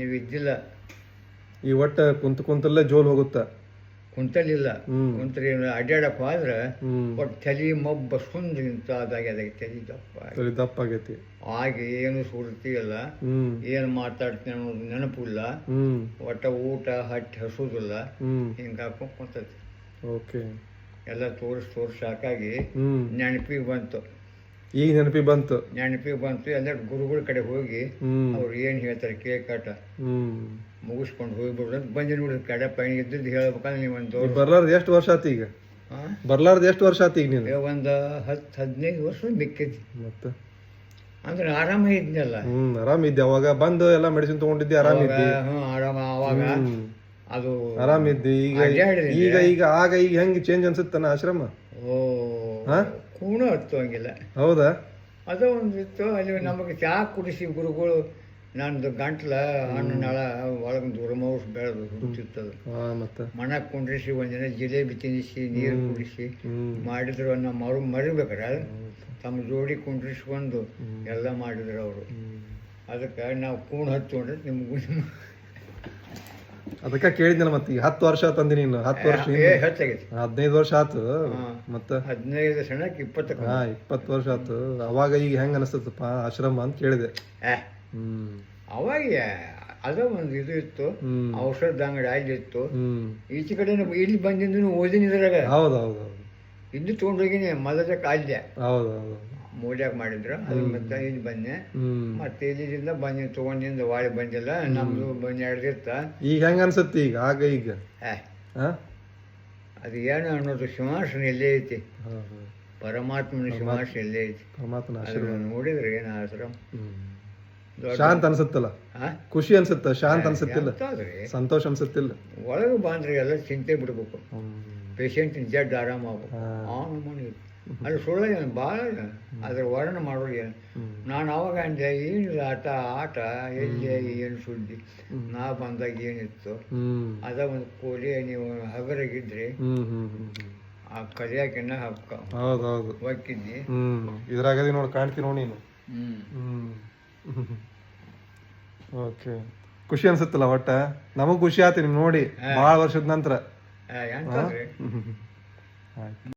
ನೀವು ಇದ್ದಿಲ್ಲ. ಈ ಒಟ್ಟ ಕುಂತ ಕುಂತಲ್ಲೇ ಜೋಲ್ ಹೋಗುತ್ತ? ಕುಂತಲಿಲ್ಲ. ಹ್ಮ್. ಕುಂತ್ರಿ ಹೋದ್ರೆ ಹ್ಮ್. ಒಟ್ಟು ತಲೆ ಮೊಬ್ಬ ಸುಂದ ನಿಂತ ಅದಾಗ್ಯದ ತಲೆ ದಪ್ಪ ತಲೆ ದಪ್ಪ ಆಗೈತಿ. ಆಗಿ ಏನು ಸುರ್ತಿ ಇಲ್ಲ ಹ್ಮ್. ಏನು ಮಾತಾಡ್ತೀನಿ ಅನ್ನೋದು ನೆನಪಿಲ್ಲ ಹ್ಮ್. ಒಟ್ಟ ಊಟ ಹಟ್ಟಿ ಹಸುದಿಲ್ಲ. ಹ್ಮ್. ಹಿಂಗೆ ಹಾಕೊಂಡು ಕುಂತೈತಿ. ಓಕೆ. ಎಲ್ಲ ತೋರಿಸಿ ತೋರಿಸಿ ಸಾಕಾಗಿ ಹ್ಮ್. ನೆನಪಿಗೆ ಬಂತು. ಈಗ ನೆನಪಿ ಬಂತು. ನೆನಪಿಗೆ ಬಂತು. ಎಲ್ಲ ಗುರುಗಳ ಕಡೆ ಹೋಗಿ ಹ್ಮ್. ಅವ್ರು ಏನು ಹೇಳ್ತಾರೆ ಕೇಕಾಟ ಹ್ಮ್. ಮುಗಿಸ್ಕೊಂಡು ಹೋಗಿ ಅಂತ ಬಂದಿ ನೋಡಿ ಕಡೆ ಪೈನ್ ಇದ್ದಿದ್ದು ಹೇಳ್ಬೇಕಂದ್ರೆ ನೀವು ಒಂದು ಬರ್ಲಾರ್ದ ಎಷ್ಟು ವರ್ಷ ಆತು ಈಗ? ಬರ್ಲಾರ್ದ ಎಷ್ಟು ವರ್ಷ ಆತ ಈಗ ನೀನು? ಒಂದು ಹತ್ತು ಹದಿನೈದು ವರ್ಷ ಮಿಕ್ಕೈತಿ ಮತ್ತೆ? ಅಂದ್ರೆ ಆರಾಮ ಇದ್ನಲ್ಲ. ಹ್ಮ್ ಆರಾಮಿದ್ದೆ ಅವಾಗ ಬಂದು ಎಲ್ಲ ಮೆಡಿಸಿನ್ ತಗೊಂಡಿದ್ದೆ ಆರಾಮ ಇದ್ದೆ. ಹ್ಞೂ ಆರಾಮ ಅವಾಗ ಅದು ಆರಾಮ ಇದ್ದೆ. ಈಗ ಈಗ ಈಗ ಆಗ ಈಗ ಹೆಂಗ್ ಚೇಂಜ್ ಅನ್ಸುತ್ತನ ಆಶ್ರಮ? ಓ? ಕೂಣ ಹತ್ತು ಹಂಗಿಲ್ಲ ಹೌದಾ? ಅದು ಒಂದಿತ್ತು ಅಲ್ಲಿ ನಮಗೆ ಚಹಾ ಕುಡಿಸಿ ಗುರುಗಳು ನಂದು ಗಂಟ್ಲ ಹಣ್ಣು ನಳ ಒಳಗೆ ದುರ್ಮೌಸ್ ಬೆಳೆದು ಹುಟ್ಟಿತ್ತದು ಮಣ ಕುಂಡ್ರಿಸಿ ಒಂದಿನ ಜಿಲೇಬಿ ತಿನ್ನಿಸಿ ನೀರು ಕುಡಿಸಿ ಮಾಡಿದ್ರು ಅನ್ನ ಮರು ಮರಿಬೇಕ್ರೆ ತಮ್ಮ ಜೋಡಿ ಕುಂಡ್ರಿಸ್ಕೊಂಡು ಎಲ್ಲ ಮಾಡಿದ್ರು ಅವರು. ಅದಕ್ಕೆ ನಾವು ಕೂಣ ಹಚ್ಕೊಂಡ್ರೆ ನಿಮ್ಗೂ ಅದಕ್ಕ ಕೇಳಿದ್ನಲ್ಲ ಮತ್ತೆ ಈಗ ಹತ್ತು ವರ್ಷ ತಂದಿನಿ ನೀನು ಹತ್ತು ವರ್ಷ ಏ ಹೆಚ್ಚಾಗೈತಿ. ಹದಿನೈದು ವರ್ಷ ಆತು ಮತ್ತ? ಹದಿನೈದು ಸಣ್ಣಕ್ಕೆ ಇಪ್ಪತ್ತು ಹಾ ಇಪ್ಪತ್ತು ವರ್ಷ ಆತು. ಅವಾಗ ಈಗ ಹೆಂಗ್ ಅನಿಸ್ತದಪ್ಪ ಆಶ್ರಮ ಅಂತ ಕೇಳಿದೆ. ಹ್ಮ್. ಅವಾಗ ಅದ ಒಂದು ಇದು ಇತ್ತು. ಔಷಧ ಅಂಗಡಿ ಅಲ್ಲಿ ಇತ್ತು. ಹ್ಮ್. ಈಚೆ ಕಡೆ ಇಲ್ಲಿ ಬಂದಿಂದ ಓದಿನ ಇದ್ರಾಗ ಹೌದು ಹೌದು. ಇದು ತೊಗೊಂಡೋಗಿನಿ ಮೊದಲ ಕಾಲ್ಯ ಹೌದು ಹೌದು. ಮೂಲ್ಯಾಗ ಮಾಡಿದ್ರು. ಅದ್ರ ಮತ್ತೆ ಇಲ್ಲಿ ಬಂದೆ. ಹ್ಮ್. ಮತ್ತೆ ಇಲ್ಲಿಂದ ಬನ್ನಿ ತಗೊಂಡಿಂದ ವಾಳಿ ಬಂದಿಲ್ಲ. ನಮ್ದು ಬನ್ನಿ ಎರಡಿತ್ತ ಈಗ ಹೆಂಗ ಅನ್ಸುತ್ತೆ ಈಗ? ಆಗ ಈಗ? ಅದು ಏನು ಅನ್ನೋದು ಸಿಂಹಾಸನ ಎಲ್ಲೇ ಐತಿ. ಪರಮಾತ್ಮನ ಸಿಂಹಾಸನ ಎಲ್ಲೇ ಐತಿ. ಪರಮಾತ್ಮನ ನೋಡಿದ್ರೆ ಏನು ಆಶ್ರಮ. ಶಾಂತ ಅನ್ಸುತ್ತಲ್ಲ? ಖುಷಿ ಅನ್ಸುತ್ತ? ಶಾಂತ ಅನ್ಸುತ್ತಿಲ್ಲ? ಸಂತೋಷ ಅನ್ಸುತ್ತಿಲ್ಲ? ಒಳಗೆ ಬಂದ್ರೆ ಎಲ್ಲ ಚಿಂತೆ ಬಿಡ್ಬೇಕು. ಪೇಷಂಟ್ ಜಡ್ ಆರಾಮ ಆಗ್ಬೇಕು. ಅದು ಸುಳ್ಳ ಏನು ಭಾಳ ಅದ್ರ ವರ್ಣ ಮಾಡೋದು ಏನು ನಾನು ಅವಾಗ ಅಂದೆ ಏನಿಲ್ಲ ಆಟ ಆಟ ಎಲ್ಲಿ ಏನು ಸುದ್ದಿ? ನಾ ಬಂದಾಗ ಏನಿತ್ತು? ಅದ ಒಂದು ಕೋಳಿ ನೀವು ಹಗರಾಗಿದ್ರಿ. ಆ ಕಲಿಯಾಕಿನ್ನ ಹಕ್ಕ ಹೌದು ಹೌದು ಒಕ್ಕಿದ್ದಿ. ಹ್ಮ್. ಇದ್ರಾಗದಿ ನೋಡಿ ಕಾಣ್ತೀನಿ ನೋಡಿ ನೀನು. ಓಕೆ. ಖುಷಿ ಅನ್ಸುತ್ತಲ್ಲ ಒಟ್ಟ? ನಮಗ್ ಖುಷಿ ಆಯ್ತು ನಿಮ್ ನೋಡಿ ಬಹಳ ವರ್ಷದ ನಂತರ. ಆಯ್ತು.